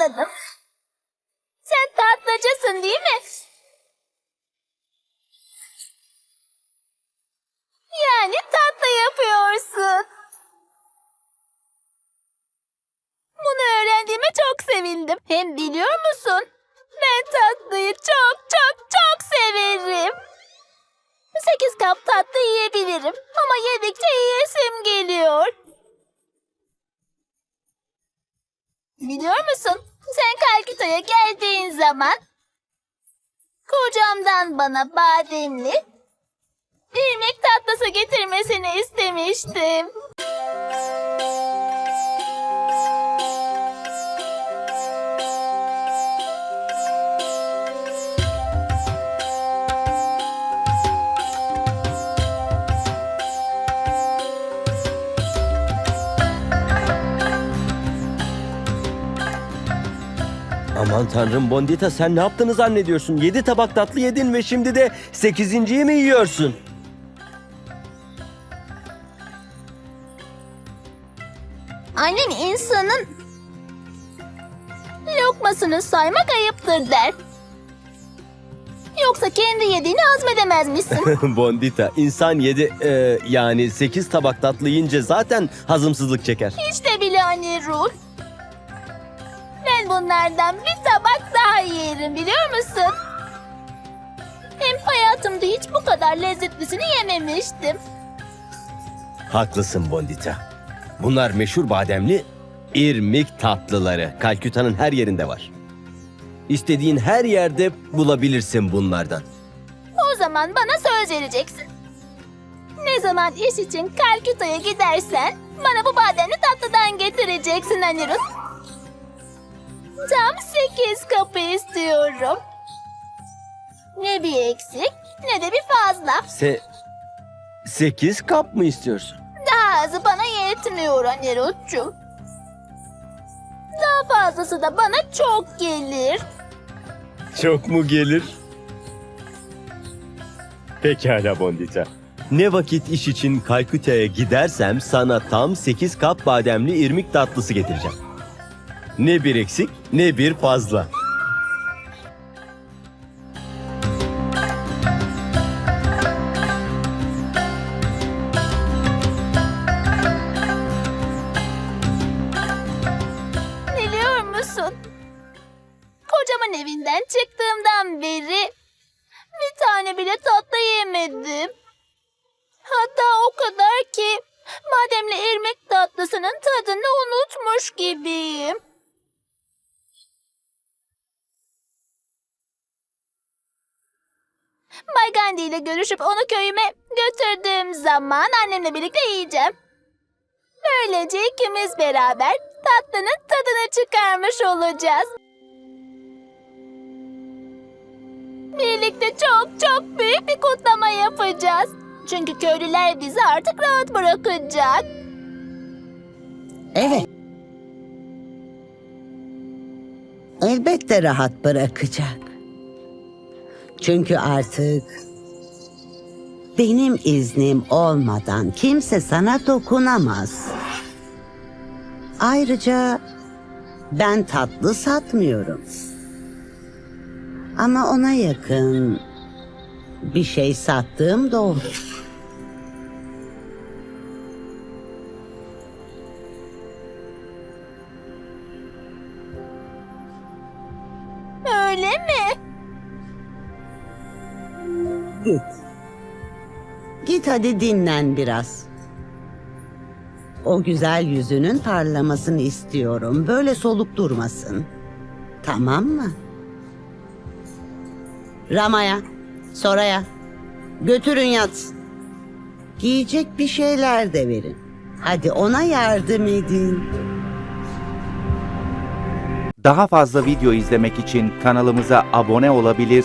anladım. Sen tatlıcısın değil mi? Yani tatlı yapıyorsun. Bunu öğrendiğime çok sevindim. Hem biliyor musun? Ben tatlıyı çok çok çok severim. Sekiz kap tatlı yiyebilirim. Ama yedikçe yiyesim geliyor. Biliyor musun? Sen Kalküta'ya geldiğin zaman kocamdan bana bademli irmik tatlısı getirmesini istemiştim. Aman tanrım Bondita sen ne yaptığını zannediyorsun? Yedi tabak tatlı yedin ve şimdi de sekizinciyi mi yiyorsun? Annem insanın lokmasını saymak ayıptır der. Yoksa kendi yediğini hazmedemez misin? Bondita insan yedi e, yani sekiz tabak tatlı yiyince zaten hazımsızlık çeker. Hiç de bile anne Ruth. Bunlardan bir tabak daha yerim biliyor musun? Hem hayatımda hiç bu kadar lezzetlisini yememiştim. Haklısın Bondita. Bunlar meşhur bademli irmik tatlıları. Kalküta'nın her yerinde var. İstediğin her yerde bulabilirsin bunlardan. O zaman bana söz vereceksin. Ne zaman iş için Kalküta'ya gidersen bana bu bademli tatlıdan getireceksin Anirut. Tam sekiz kapı istiyorum. Ne bir eksik ne de bir fazla. Se sekiz kap mı istiyorsun? Daha azı bana yetmiyor Anirut'cum. Daha fazlası da bana çok gelir. Çok mu gelir? Pekala Bondita. Ne vakit iş için Kalküta'ya gidersem sana tam 8 kap bademli irmik tatlısı getireceğim. Ne bir eksik ne bir fazla. Biliyor musun? Kocamın evinden çıktığımdan beri bir tane bile tatlı yemedim. Hatta o kadar ki bademli irmik tatlısının tadını unutmuş gibiyim. Bay Gandhi ile görüşüp onu köyüme götürdüğüm zaman annemle birlikte yiyeceğim. Böylece ikimiz beraber tatlının tadını çıkarmış olacağız. Birlikte çok çok büyük bir kutlama yapacağız. Çünkü köylüler bizi artık rahat bırakacak. Evet. Elbette rahat bırakacak. Çünkü artık benim iznim olmadan kimse sana dokunamaz. Ayrıca ben tatlı satmıyorum. Ama ona yakın bir şey sattığım doğru. Öyle mi? Git. Git hadi dinlen biraz. O güzel yüzünün parlamasını istiyorum. Böyle soluk durmasın. Tamam mı? Ramaya, Soraya. Götürün yatsın. Giyecek bir şeyler de verin. Hadi ona yardım edin. Daha fazla video izlemek için kanalımıza abone olabilir,